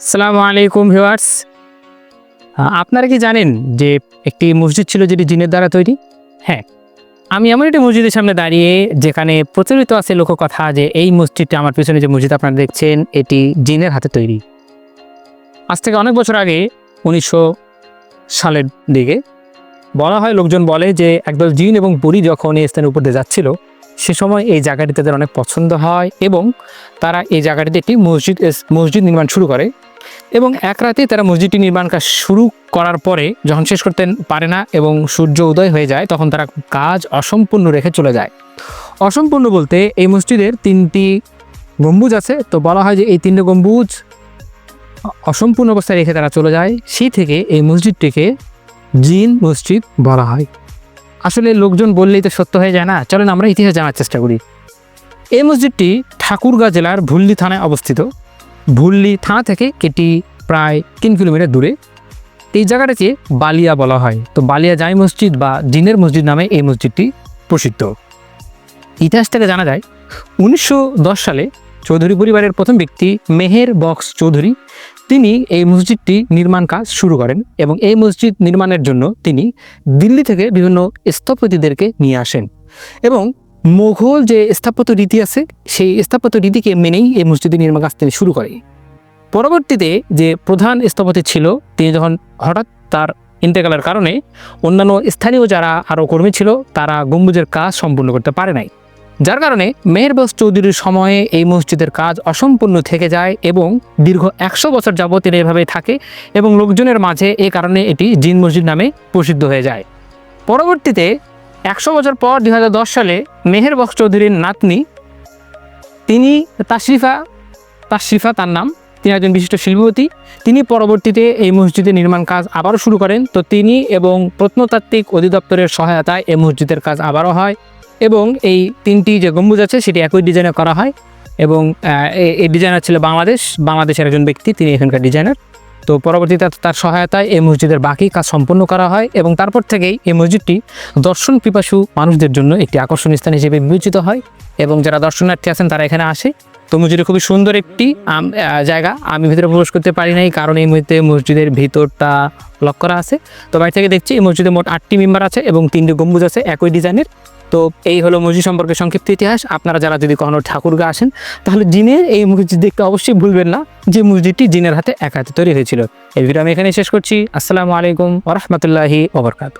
আসসালামু আলাইকুম ভিউয়ার্স। আপনারা কি জানেন যে একটি মসজিদ ছিল যেটি জিনের দ্বারা তৈরি? হ্যাঁ আমি এমন একটি মসজিদের সামনে দাঁড়িয়ে যেখানে প্রচলিত আছে লোককথা যে এই মসজিদটি আমার পিছনে যে মসজিদ আপনারা দেখছেন, এটি জিনের হাতে তৈরি। আজ থেকে অনেক বছর আগে উনিশশো সালের দিকে বলা হয়, লোকজন বলে যে একদল জিন এবং পুরী যখন এই স্থানের উপর দিয়ে যাচ্ছিল, সে সময় এই জায়গাটি তাদের অনেক পছন্দ হয় এবং তারা এই জায়গাটিতে একটি মসজিদ মসজিদ নির্মাণ শুরু করে। এবং এক রাতে তারা মসজিদটি নির্মাণ কাজ শুরু করার পরে যখন শেষ করতে পারে না এবং সূর্য উদয় হয়ে যায়, তখন তারা কাজ অসম্পূর্ণ রেখে চলে যায়। অসম্পূর্ণ বলতে এই মসজিদের তিনটি গম্বুজ আছে। তো বলা হয় যে এই তিনটে গম্বুজ অসম্পূর্ণ অবস্থায় রেখে তারা চলে যায়। সেই থেকে এই মসজিদটিকে জিন মসজিদ বলা হয়। আসলে লোকজন বললেই তো সত্য হয়ে যায় না। চলেন আমরা ইতিহাস জানার চেষ্টা করি। এই মসজিদটি ঠাকুরগাঁ জেলার ভুল্লি থানায় অবস্থিত। ভুল্লি থানা থেকে এটি প্রায় তিন কিলোমিটার দূরে। এই জায়গাটাকে বালিয়া বলা হয়। তো বালিয়া জাই মসজিদ বা জিনের মসজিদ নামে এই মসজিদটি প্রসিদ্ধ। ইতিহাস থেকে জানা যায়, উনিশশো দশ সালে চৌধুরী পরিবারের প্রথম ব্যক্তি মেহের বক্স চৌধুরী, তিনি এই মসজিদটি নির্মাণ কাজ শুরু করেন এবং এই মসজিদ নির্মাণের জন্য তিনি দিল্লি থেকে বিভিন্ন স্থপতিদেরকে নিয়ে আসেন। এবং মোঘল যে স্থাপত্য রীতি আছে, সেই স্থাপত্য রীতিকে মেনেই এই মসজিদের নির্মাণ কাজ তিনি শুরু করে। পরবর্তীতে যে প্রধান স্থপতি ছিল, তিনি যখন হঠাৎ তার ইন্তেকালের কারণে অন্যান্য স্থানীয় যারা আরও কর্মী ছিল, তারা গম্বুজের কাজ সম্পূর্ণ করতে পারে নাই। যার কারণে মেহেরবস চৌধুরীর সময়ে এই মসজিদের কাজ অসম্পূর্ণ থেকে যায় এবং দীর্ঘ একশো বছর যাবত এরা এভাবেই থাকে এবং লোকজনের মাঝে এ কারণে এটি জিন মসজিদ নামে প্রসিদ্ধ হয়ে যায়। পরবর্তীতে একশো বছর পর দু হাজার দশ সালে মেহের বক্স চৌধুরীর নাতনি, তিনি তাশরিফা তাশরিফা তার নাম, তিনি একজন বিশিষ্ট শিল্পপতি। তিনি পরবর্তীতে এই মসজিদের নির্মাণ কাজ আবারও শুরু করেন। তো তিনি এবং প্রত্নতাত্ত্বিক অধিদপ্তরের সহায়তায় এই মসজিদের কাজ আবারও হয় এবং এই তিনটি যে গম্বুজ আছে সেটি একই ডিজাইনে করা হয় এবং এই ডিজাইনার ছিল বাংলাদেশ। বাংলাদেশের একজন ব্যক্তি, তিনি এখানকার ডিজাইনার। তো পরবর্তীতে তার সহায়তায় এই মসজিদের বাকি কাজ সম্পন্ন করা হয় এবং তারপর থেকেই এই মসজিদটি দর্শন পিপাসু মানুষদের জন্য একটি আকর্ষণীয় স্থান হিসেবে বিবেচিত হয় এবং যারা দর্শনার্থী আছেন তারা এখানে আসে। তো মসজিদে খুবই সুন্দর একটি জায়গা। আমি ভিতরে প্রবেশ করতে পারি নাই কারণ এই মুহূর্তে মসজিদের ভিতরটা লক করা আছে। তো বাইরে থেকে দেখছি এই মসজিদে মোট আটটি মেম্বার আছে এবং তিনটি গম্বুজ আছে, একই ডিজাইনের তো এই হলো মসজিদ সম্পর্কে সংক্ষিপ্ত ইতিহাস। আপনারা যারা যদি কখনো ঠাকুরগা আসেন, তাহলে জিনের এই মসজিদ দেখতে অবশ্যই ভুলবেন না, যে মসজিদটি জিনের হাতে এক হাতে তৈরি হয়েছিল। এই ভিডিও আমি এখানে শেষ করছি। আসসালামু আলাইকুম ওরহমতুল্লাহি ওবরকাত